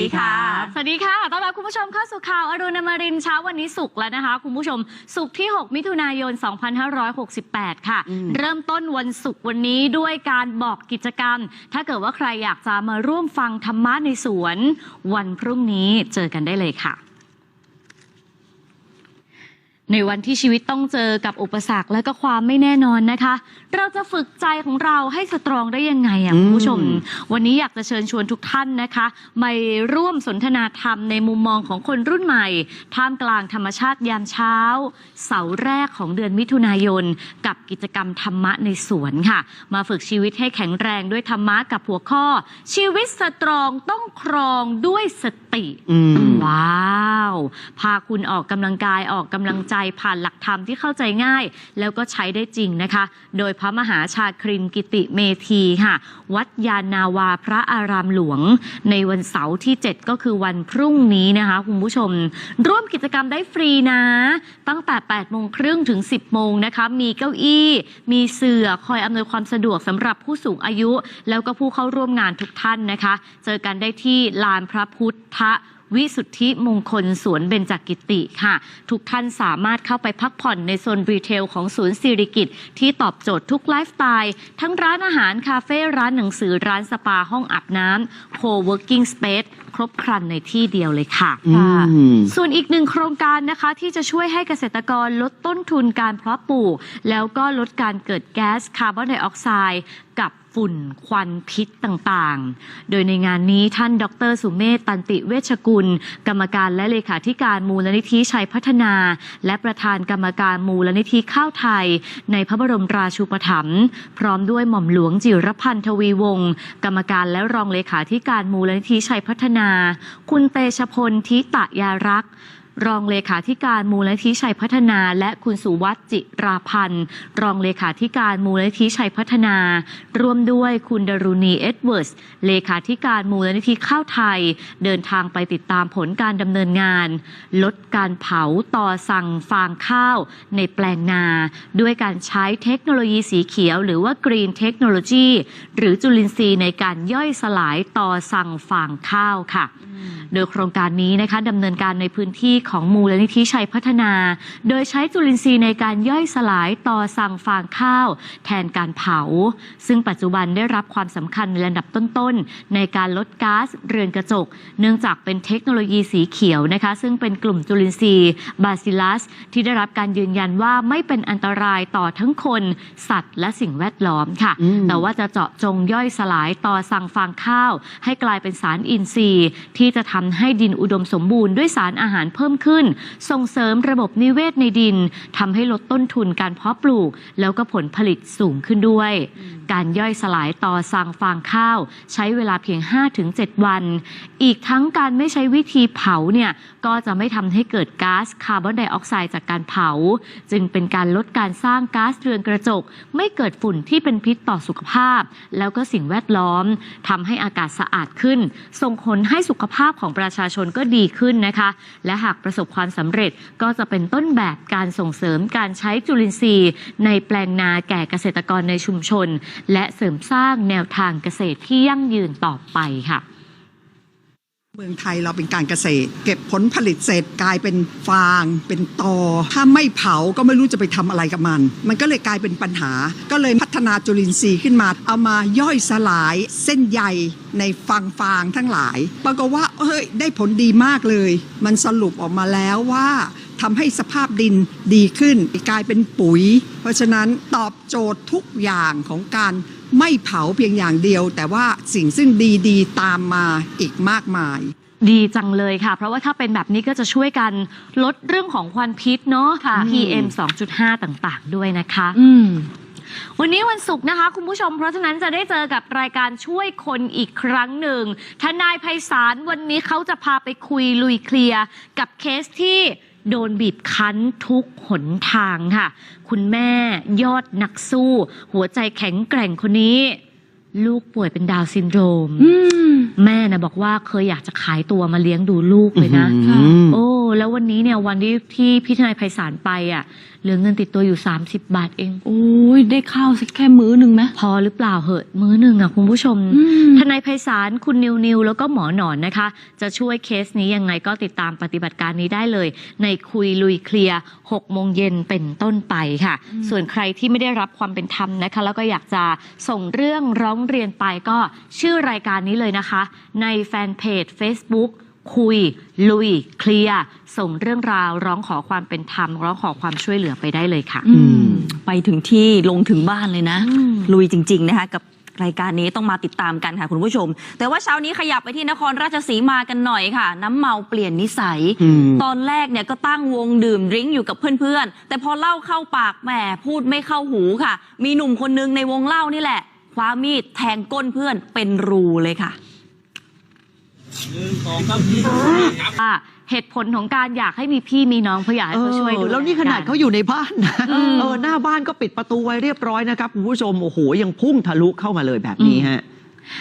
ดีค่ะสวัสดีค่ะ ต้อนรับคุณผู้ชมเข้าสู่ข่าวอรุณอมรินทร์เช้าวันนี้สุกร์แล้วนะคะ คุณผู้ชมสุกร์ที่ 6 มิถุนายน 2568 ค่ะอืมเริ่มต้นวันศุกร์วันนี้ด้วยการบอกกิจกรรม ถ้าเกิดว่าใครอยากจะมาร่วมฟังธรรมะในสวน วันพรุ่งนี้เจอกันได้เลยค่ะ ในวันที่ชีวิตต้องเจอกับอุปสรรคและก็ความไม่แน่นอนนะคะ เราจะฝึกใจของเราให้สตรองได้ยังไงอะอืมคุณผู้ชม วันนี้อยากจะเชิญชวนทุกท่านนะคะมาร่วมสนทนาธรรมในมุมมองของคนรุ่นใหม่ ท่ามกลางธรรมชาติยามเช้า เสาร์แรกของเดือนมิถุนายน กับกิจกรรมธรรมะในสวนค่ะ มาฝึกชีวิตให้แข็งแรงด้วยธรรมะกับหัวข้อ ชีวิตสตรองต้องครองด้วยสติอืมว้าว พาคุณออกกำลังกายออกกำลังใจผ่านหลักธรรมที่เข้าใจง่าย แล้วก็ใช้ได้จริงนะคะ โดยพระมหาชาครินกิติเมธีค่ะ วัดยานนาวาพระอารามหลวง ในวันเสาร์ที่ 7 ก็คือวันพรุ่งนี้นะคะ คุณผู้ชม ร่วมกิจกรรมได้ฟรีนะ ตั้งแต่8โมงครึ่งถึง 10โมงนะคะ มีเก้าอี้ มีเสื่อคอยอำนวยความสะดวกสำหรับผู้สูงอายุ แล้วก็ผู้เข้าร่วมงานทุกท่านนะคะ เจอกันได้ที่ลานพระพุทธวิสุทธิมงคลสวนเบญจกิติค่ะ ทุกท่านสามารถเข้าไปพักผ่อนในโซนรีเทลของศูนย์สิริกิตที่ตอบโจทย์ทุกไลฟ์สไตล์ ทั้งร้านอาหาร คาเฟ่ร้านหนังสือร้านสปาห้องอาบน้ำโคเวิร์กิ้งสเปซครบครันในที่เดียวเลยค่ะ ส่วนอีกหนึ่งโครงการนะคะที่จะช่วยให้เกษตรกรลดต้นทุนการเพาะปลูก แล้วก็ลดการเกิดแก๊สคาร์บอนไดออกไซด์กับ ฝุ่น ควันพิษต่างๆ โดยในงานนี้ท่านดรสุเมธตันติเวชกุล กรรมการและเลขาธิการมูลนิธิชัยพัฒนา และประธานกรรมการมูลนิธิข้าวไทย ในพระบรมราชูปถัมภ์พร้อมด้วยหม่อมหลวงจิรพันธ์ทวีวงศ์กรรมการและรองเลขาธิการมูลนิธิชัยพัฒนา คุณเตชพลทิตะยารักษ์ รองเลขาธิการมูลนิธิชัยพัฒนา และคุณสุวัฒน์จิราพันธ์ รองเลขาธิการมูลนิธิชัยพัฒนา ร่วมด้วยคุณดรุณีเอ็ดเวิร์สเลขาธิการมูลนิธิข้าวไทย เดินทางไปติดตามผลการดำเนินงาน ลดการเผาต่อสั่งฟางข้าว ในแปลงนา ด้วยการใช้เทคโนโลยีสีเขียว หรือว่า Green Technology หรือจุลินทรีย์ในการย่อยสลายต่อสั่งฟางข้าวค่ะ โดยโครงการนี้นะคะดำเนินการในพื้นที่ของมูลนิธิชัยพัฒนา โดยใช้จุลินทรีย์ในการย่อยสลายต่อสั่งฟางข้าว แทนการเผา ซึ่งปัจจุบันได้รับความสำคัญในระดับต้นๆ ในการลดก๊าซเรือนกระจก เนื่องจากเป็นเทคโนโลยีสีเขียวนะคะ ซึ่งเป็นกลุ่มจุลินทรีย์บาซิลัส ที่ได้รับการยืนยันว่าไม่เป็นอันตรายต่อทั้งคน สัตว์ และสิ่งแวดล้อมค่ะอืมแต่ว่าจะเจาะจงย่อยสลายต่อสั่งฟางข้าว ให้กลายเป็นสารอินทรีย์ ที่จะทำให้ดินอุดมสมบูรณ์ด้วยสารอาหารเพิ่มขึ้น ส่งเสริมระบบนิเวศในดินทำให้ลดต้นทุนการเพาะปลูก แล้วก็ผลผลิตสูงขึ้นด้วย การย่อยสลายต่อสั่งฟางข้าว ใช้เวลาเพียง 5-7 วัน อีกทั้งการไม่ใช้วิธีเผาเนี่ยก็จะไม่ทำให้เกิดก๊าซคาร์บอนไดออกไซด์จากการเผา จึงเป็นการลดการสร้างก๊าซเรือนกระจก ไม่เกิดฝุ่นที่เป็นพิษต่อสุขภาพ แล้วก็สิ่งแวดล้อมทำให้อากาศสะอาดขึ้น ส่งผลให้สุขภาพของประชาชนก็ดีขึ้นนะคะ และหากประสบความสำเร็จก็จะเป็นต้นแบบการส่งเสริมการใช้จุลินทรีย์ ในแปลงนาแก่เกษตรกรในชุมชน และเสริมสร้างแนวทางเกษตรที่ยั่งยืนต่อไปค่ะ เมืองไทยเราเป็นการเกษตร เก็บผลผลิตเสร็จกลายเป็นฟาง เป็นตอ ถ้าไม่เผาก็ไม่รู้จะไปทำอะไรกับมัน มันก็เลยกลายเป็นปัญหา ก็เลยพัฒนาจุลินทรีย์ขึ้นมา เอามาย่อยสลายเส้นใยในฟางฟางทั้งหลายปรากฏว่าเฮ้ยได้ผลดีมากเลย มันสรุปออกมาแล้วว่าทำให้สภาพดินดีขึ้นกลายเป็นปุ๋ย เพราะฉะนั้นตอบโจทย์ทุกอย่างของการ ไม่เผาเพียงอย่างเดียว แต่ว่าสิ่งซึ่งดีๆ ตามมาอีกมากมายดีจังเลยค่ะ เพราะว่าถ้าเป็นแบบนี้ก็จะช่วยกันลดเรื่องของควันพิษเนาะค่ะ PM 2.5 ต่างๆ ด้วยนะคะอืมวันนี้วันศุกร์นะคะ คุณผู้ชม เพราะฉะนั้นจะได้เจอกับรายการช่วยคนอีกครั้งหนึ่งทนายไพศาลวันนี้เขาจะพาไปคุยลุยเคลียร์กับเคสที่ โดนบีบคั้นทุกหนทางค่ะ คุณแม่ยอดนักสู้ หัวใจแข็งแกร่งคนนี้ ลูกป่วยเป็นดาวน์ซินโดรมอืมแม่นะบอกว่าเคยอยากจะขายตัวมาเลี้ยงดูลูกเลยนะค่ะโอ้ แล้ววันนี้เนี่ยวันที่ที่พี่ทนายไพศาลไปอะเหลือเงินติดตัวอยู่ 30 บาทเอง โอ้ยได้ข้าวสักแค่มื้อหนึ่งไหม พอหรือเปล่าเหอะมื้อหนึ่งอะคุณผู้ชมอืมทนายไพศาลคุณนิวนิวแล้วก็หมอหนอนนะคะ จะช่วยเคสนี้ยังไงก็ติดตามปฏิบัติการนี้ได้เลย ในคุยลุยเคลียร์6โมงเย็นเป็นต้นไปค่ะ ส่วนใครที่ไม่ได้รับความเป็นธรรมนะคะ แล้วก็อยากจะส่งเรื่องร้องเรียนไปก็ชื่อรายการนี้เลยนะคะ ในแฟนเพจ Facebook คุย ลุย เคลียร์ส่งเรื่องราว ร้องขอความเป็นธรรม ร้องขอความช่วยเหลือไปได้เลยค่ะ อืม ไปถึงที่ลงถึงบ้านเลยนะ อืม ลุยจริง ๆ นะคะ กับรายการนี้ต้องมาติดตามกันค่ะคุณผู้ชม แต่ว่าเช้านี้ขยับไปที่นครราชสีมากันหน่อยค่ะ น้ำเมาเปลี่ยนนิสัย อืม ตอนแรกเนี่ยก็ตั้งวงดื่มดริ้งอยู่กับเพื่อนๆ แต่พอเล่าเข้าปากแหมพูดไม่เข้าหูค่ะ มีหนุ่มคนนึงในวงเล่านี่แหละคว้ามีดแทงก้นเพื่อนเป็นรูเลยค่ะ ว่าเหตุผลของการอยากให้มีพี่มีน้องเพราะอยากให้เขาช่วยดูเออแล้วนี่ขนาดเขาอยู่ในบ้านนะอืม เออหน้าบ้านก็ปิดประตูไว้เรียบร้อยนะครับคุณผู้ชมโอ้โหยังพุ่งทะลุเข้ามาเลยแบบนี้ฮะ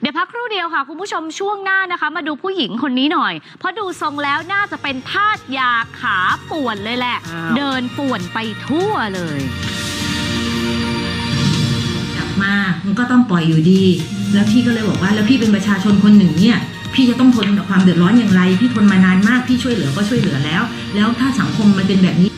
เดี๋ยวพักครู่เดียวค่ะ คุณผู้ชมช่วงหน้านะคะ มาดูผู้หญิงคนนี้หน่อย เพราะดูทรงแล้วน่าจะเป็นทาสยาขาป่วนเลยแหละ อ้าว เดินป่วนไปทั่วเลย กลับมามันก็ต้องปล่อยอยู่ดี แล้วพี่ก็เลยบอกว่า แล้วพี่เป็นประชาชนคนหนึ่งเนี่ย พี่จะต้องทนกับความเดือดร้อนอย่างไร พี่ทนมานานมากพี่ช่วยเหลือก็ช่วยเหลือแล้ว แล้วถ้าสังคมมันเป็นแบบนี้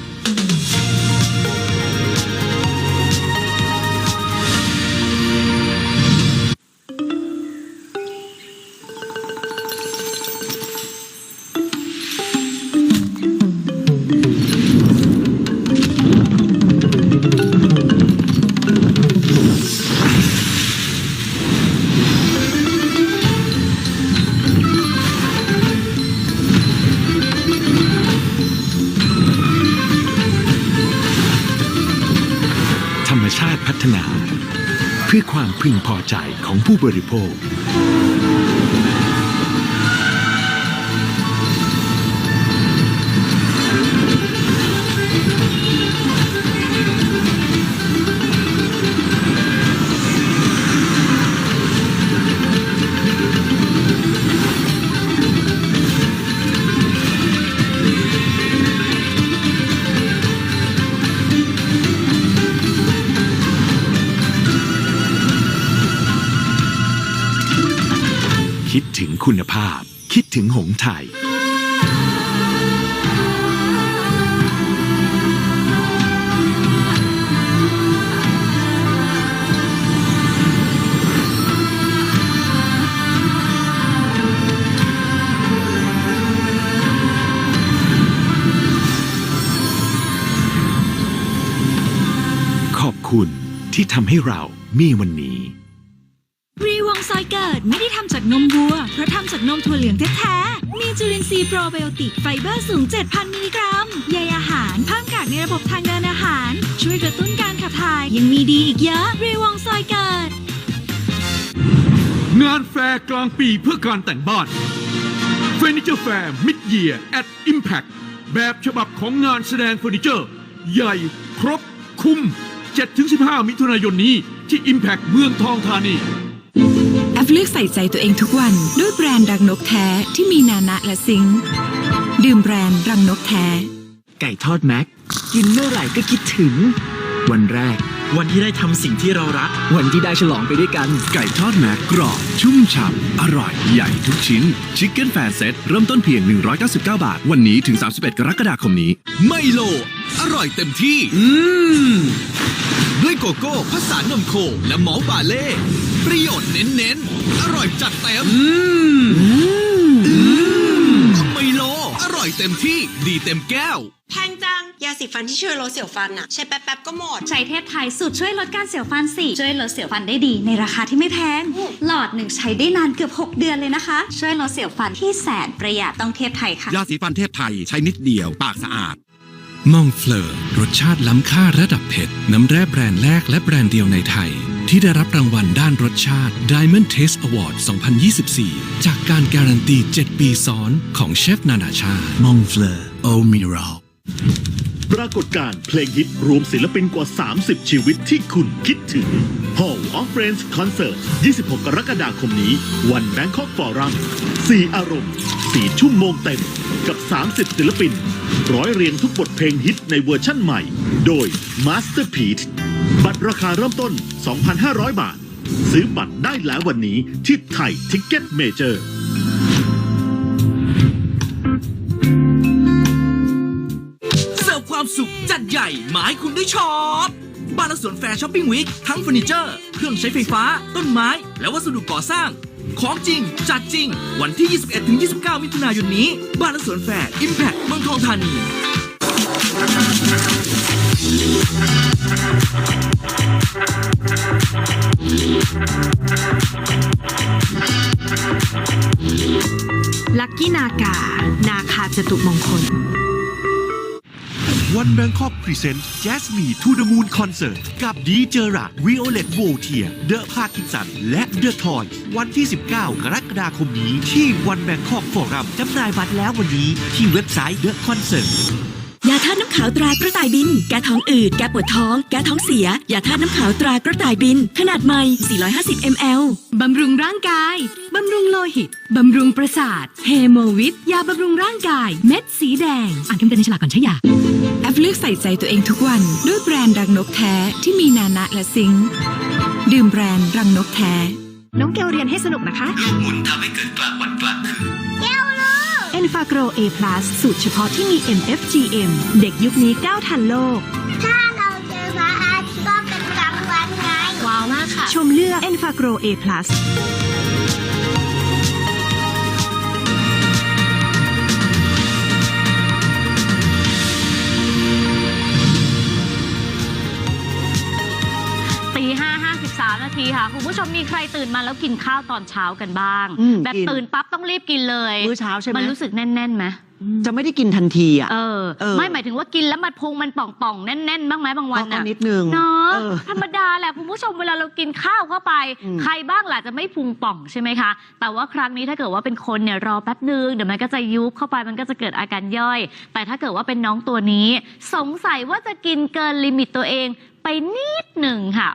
ผู้บริโภค คิดถึงคุณภาพ คิดถึงหงส์ไทย ขอบคุณที่ทำให้เรามีวันนี้ ซอยเกิดไม่ได้ทำจากนมวัว เพราะทำจากนมถั่วเหลืองแท้ๆ มีจุลินทรีย์โปรไบโอติกไฟเบอร์สูง 7,000 มิลลิกรัม ใยอาหารเพิ่มกากในระบบทางเดินอาหาร ช่วยกระตุ้นการขับถ่าย ยังมีดีอีกเยอะ รีวองซอยเกิด งานแฟร์กลางปีเพื่อการแต่งบ้านเฟอร์นิเจอร์แฟร์มิดเยียร์ at Impact แบบฉบับของงานแสดงเฟอร์นิเจอร์ ใหญ่ ครบ คุ้ม 7-15 มิถุนายนนี้ที่ Impact เมืองทองธานี แอปเลือกใส่ใจตัวเองทุกวันด้วยแบรนด์รังนกแท้ที่มีนานะและซิงค์ดื่มแบรนด์รังนกแท้ ไก่ทอดแม็ก กินเมื่อไหร่ก็คิดถึง วันแรก วันที่ได้ทำสิ่งที่เรารัก วันที่ได้ฉลองไปด้วยกัน ไก่ทอดแม็กกรอบ ชุ่มฉ่ำอร่อยใหญ่ทุกชิ้นชิคเก้นแฟนเซ็ตเริ่มต้นเพียง 199 บาท วันนี้ถึง 31 กรกฎาคมนี้ ไมโล อร่อยเต็มที่ อืมด้วยโกโก้ผสานนมโคและมอลต์บาเล่ ประโยชน์เน้นๆ อร่อยจัดเต็มอืมอืมต้องไมโล อร่อยเต็มที่ดีเต็มแก้ว แพงจัง ยาสีฟันที่ช่วยลดเสียวฟันอะใช้แป๊บๆก็หมด ใช้เทพไทยสูตรช่วยลดการเสียวฟันสี่ช่วยลดเสียวฟันได้ดีในราคาที่ไม่แพง หลอดหนึ่งใช้ได้นานเกือบ 6 เดือนเลยนะคะ ช่วยลดเสียวฟันที่แสนประหยัดต้องเทพไทยค่ะ ยาสีฟันเทพไทยใช้นิดเดียว ปากสะอาดมองเฟลอร์รสชาติล้ำค่าระดับเพชรน้ำแร่แบรนด์แรกและแบรนด์เดียวในไทย ที่ได้รับรางวัลด้านรสชาติ Diamond Taste Award 2024 จากการการันตี 7 ปีซ้อนของเชฟนานาชาติมองเฟลอร์โอมิรัลปรากฏการณ์เพลงฮิตรวมศิลปินกว่า 30 ชีวิตที่คุณคิดถึง Hall of Friends Concert 26 กรกฎาคมนี้ วัน Bangkok Forum 4 อารมณ์ 4 ชั่วโมงเต็ม กับ 30 ศิลปิน ร้อยเรียงทุกบทเพลงฮิตในเวอร์ชั่นใหม่ โดย Masterpiece บัตรราคาเริ่มต้น 2,500 บาท ซื้อบัตรได้แล้ววันนี้ที่ไทยทิกเก็ตเมเจอร์เสิร์ฟความสุขจัดใหญ่หมายคุณได้ช็อปบ้านและสวนแฟร์ช้อปปิ้งวีคทั้งเฟอร์นิเจอร์ เครื่องใช้ไฟฟ้า ต้นไม้ และวัสดุก่อสร้าง ของจริง จัดจริง วันที่ 21-29 มิถุนายนนี้ บ้านและสวนแฟร์อิมแพคเมืองทองธานี ลัคกี้นากา นาคาจตุมงคล วันแบงคอกพรีเซนต์ Jasmine to the Moon Concert กับดีเจอราวิโอเลตโวเทียเดอะพาคินสัน และเดอะทอย วันที่ 19 กรกฎาคมนี้ที่วันแบงคอกฟอรัมจำหน่ายบัตรแล้ววันนี้ที่เว็บไซต์ The Concert ยาธาตุน้ำขาวตรากระต่ายบิน แก้ท้องอืด แก้ปวดท้อง แก้ท้องเสีย ยาธาตุน้ำขาวตรากระต่ายบิน ขนาดใหม่ 450 ml บำรุงร่างกาย บำรุงโลหิต บำรุงประสาท เฮโมวิต ยาบำรุงร่างกาย เม็ดสีแดง อ่านคำเตือนในฉลากก่อนใช้ยา แอปเลือกใส่ใจตัวเองทุกวัน ด้วยแบรนด์รังนกแท้ที่มีนานะและซิงค์ดื่มแบรนด์รังนกแท้ น้องเกลเรียนให้สนุกนะคะหมุนทำให้เกิดกลางวันกลางคืนเอ็น ฟาโกร A+ สูตรเฉพาะที่มี MFGM เด็กยุคนี้ก้าวทันโลก ถ้าเราเจอพระอาทิตย์ก็เป็นกลางวันไงว้าวมากค่ะ ชมเลือก e n f a g r o A+ ตี ทีค่ะ คุณผู้ชมมีใครตื่นมาแล้วกินข้าวตอนเช้ากันบ้าง อืมแบบกิน ตื่นปั๊บต้องรีบกินเลยมื้อเช้าใช่ไหมมันรู้สึกแน่นๆไหมจะไม่ได้กินทันทีอะ เออ เออ ไม่หมายถึงว่ากินแล้วมันพุงมันป่องๆแน่นๆบ้างไหมบางวันก็น่ะนิดนึงเนาะเออ ธรรมดาแหละคุณผู้ชมเวลาเรากินข้าวเข้าไป อืม ใครบ้างล่ะจะไม่พุงป่องใช่ไหมคะ แต่ว่าครั้งนี้ถ้าเกิดว่าเป็นคนเนี่ยรอแป๊บนึงเดี๋ยวมันก็จะยุบเข้าไปมันก็จะเกิดอาการย่อย แต่ถ้าเกิดว่าเป็นน้องตัวนี้ สงสัยว่าจะกินเกินลิมิตตัวเองไปนิดหนึ่งค่ะ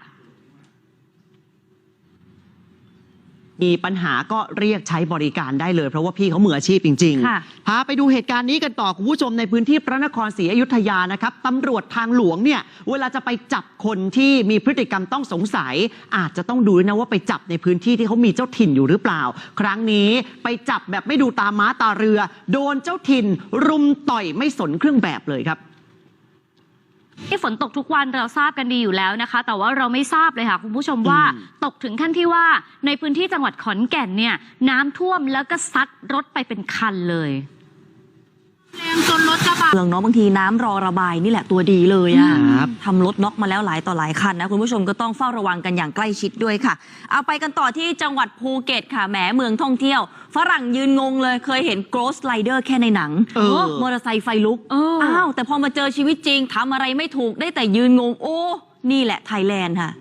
มีปัญหาก็เรียกใช้บริการได้เลย เพราะว่าพี่เขามืออาชีพจริงค่ะพาไปดูเหตุการณ์นี้กันต่อ คุณผู้ชมในพื้นที่พระนครศรีอยุธยานะครับตำรวจทางหลวงเนี่ย เวลาจะไปจับคนที่มีพฤติกรรมต้องสงสัย อาจจะต้องดูด้วยนะว่าไปจับในพื้นที่ที่เขามีเจ้าถิ่นอยู่หรือเปล่า ครั้งนี้ไปจับแบบไม่ดูตาม้าตาเรือ โดนเจ้าถิ่น รุมต่อยไม่สนเครื่องแบบเลยครับ ที่ฝนตกทุกวันเราทราบกันดีอยู่แล้วนะคะ แต่ว่าเราไม่ทราบเลยค่ะคุณผู้ชมว่าอืมตกถึงขั้นที่ว่าในพื้นที่จังหวัดขอนแก่นเนี่ย น้ำท่วมแล้วก็ซัดรถไปเป็นคันเลย จนรถกระบะเมืองเนาะบางทีน้ำรอระบายนี่แหละตัวดีเลยอะครับทำรถน็อกมาแล้วหลายต่อหลายคันนะ คุณผู้ชมก็ต้องเฝ้าระวังกันอย่างใกล้ชิดด้วยค่ะ เอาไปกันต่อที่จังหวัดภูเก็ตค่ะแหมเมืองท่องเที่ยว ฝรั่งยืนงงเลยเคยเห็น Ghost Rider แค่ในหนังเออ มอเตอร์ไซค์ไฟลุก เอออ้าว แต่พอมาเจอชีวิตจริงทำอะไรไม่ถูกได้แต่ยืนงง โอ้ นี่แหละไทยแลนด์ค่ะ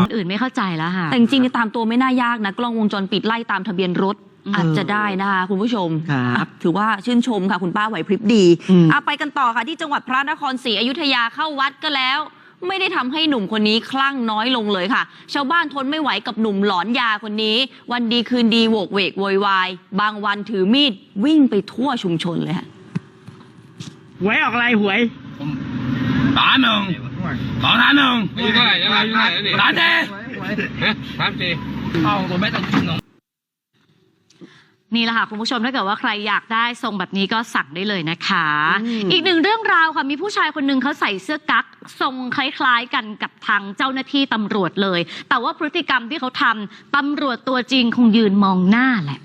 คนอื่นไม่เข้าใจแล้วค่ะ แต่จริงๆตามตัวไม่น่ายากนะ กล้องวงจรปิดไล่ตามทะเบียนรถ อืมอาจจะได้นะคะคุณผู้ชม ครับอะถือว่าชื่นชมค่ะคุณป้าไหวพริบดีอืม เอาไปกันต่อค่ะที่จังหวัดพระนครศรีอยุธยาเข้าวัดก็แล้ว ไม่ได้ทำให้หนุ่มคนนี้คลั่งน้อยลงเลยค่ะ ชาวบ้านทนไม่ไหวกับหนุ่มหลอนยาคนนี้ วันดีคืนดีโวกเวกโวยวายบางวันถือมีดวิ่งไปทั่วชุมชนเลยค่ะ หวยออกอะไรหวยตาหนึ่งสองตาหนึ่งอยู่เท่าไหร่ยังไงอยู่เท่าไหร่นี่ตาเจสามสี่ เอาตัวไม่ต้องกินหรอก นี่แหละค่ะคุณผู้ชมถ้าเกิดว่าใครอยากได้ทรงแบบนี้ก็สั่งได้เลยนะคะ อืม อีกหนึ่งเรื่องราวค่ะมีผู้ชายคนหนึ่งเขาใส่เสื้อกั๊กทรงคล้ายๆกันกับทางเจ้าหน้าที่ตำรวจเลย แต่ว่าพฤติกรรมที่เขาทำตำรวจตัวจริงคงยืนมองหน้าแหละ